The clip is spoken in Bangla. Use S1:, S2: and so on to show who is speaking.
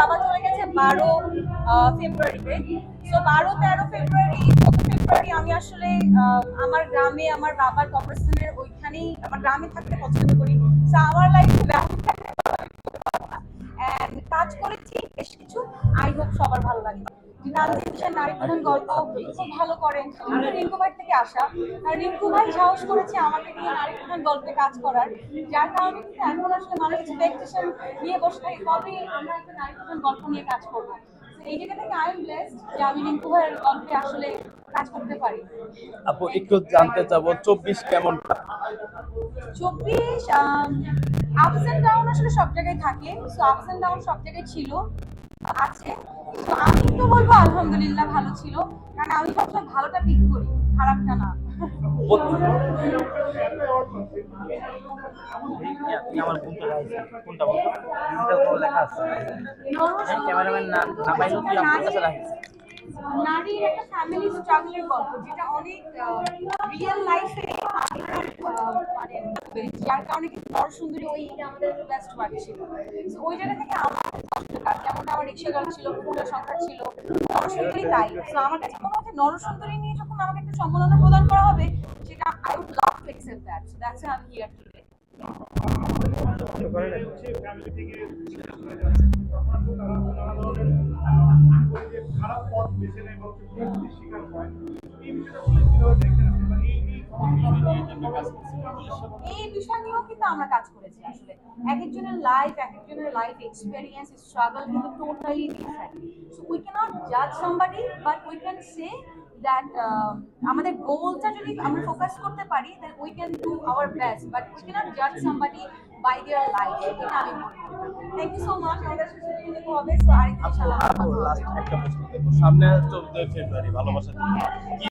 S1: বাবা চলে গেছে বারো ফেব্রুয়ারিতে তো বারো, তেরো ফেব্রুয়ারি চোদ্দ ফেব্রুয়ারি আমি আসলে আমার গ্রামে, আমার বাবার কবরস্থানের ওইখানেই, আমার গ্রামে থাকতে পছন্দ করি। তো আমার লাইফে গ্রামে থাকতে কাজ করেছি, বেশ কিছু। আই হোপ সবার ভালো লাগে। নারী প্রধান গল্প খুব ভালো করেন। আমি রিঙ্কু ভাই থেকে আসা। আর রিঙ্কু ভাই সাহস করেছে আমাকে নিয়ে নারী প্রধান গল্পে কাজ করার। যার কারণে কিন্তু এখন আসলে মানুষ এক্সপেকটেশন নিয়ে বসে থাকে কবে আমরা একটা নারী প্রধান গল্প নিয়ে কাজ করব? এই জায়গা থেকে আই এম ব্লেসড যে আমি রিঙ্কু ভাইয়ের গল্পে আসলে কাজ করতে পারি।
S2: আপু একটু জানতে চাবো চব্বিশ কেমন?
S1: চব্বিশ আপস এন্ড ডাউন আসলে সব জায়গায় থাকে। সো আপস এন্ড ডাউন সব জায়গায় ছিল। আছে। তো আমি তো বলব আলহামদুলিল্লাহ ভালো ছিল, কারণ আমি সবসময় ভালোটা পিক করি, খারাপটা না। নারীর একটা ফ্যামিলি স্ট্রাগলের গল্প, যেটা অনেক রিয়েল লাইফে মানে যার কারণে বড় সুন্দরী ওই আমাদের বেস্ট ছিল। ওই জায়গা থেকে আমার রিক্সা ছিল ফুলের সংখ্যা ছিল। নরসুন্দরী তাই। তো আমার কাছে কোনো মতে নরসুন্দরী নিয়ে যখন আমাকে একটা সম্মাননা প্রদান করা হবে, সেটা I would love to accept that so that's I am here today
S3: খারাপ এই বিষয়টা এই
S1: বিষয় নিয়েও কিন্তু আমরা কাজ করেছি আসলে। একজনের লাইফ এক একজনের লাইফ এক্সপেরিয়েন্স স্ট্রাগল কিন্তু totally different so we can't জাজ somebody but we can say that আমাদের গোলটা যদি আমরা ফোকাস করতে পারি then we can do our best but we can't জাজ সামবাডি বাই দেয়ার লাইফ এটা আমি থ্যাংক ইউ সো মাচ আমাদের সাথে হবে সো
S2: প্রশ্ন করব। সামনে চোদ্দই ফেব্রুয়ারি ভালোবাসা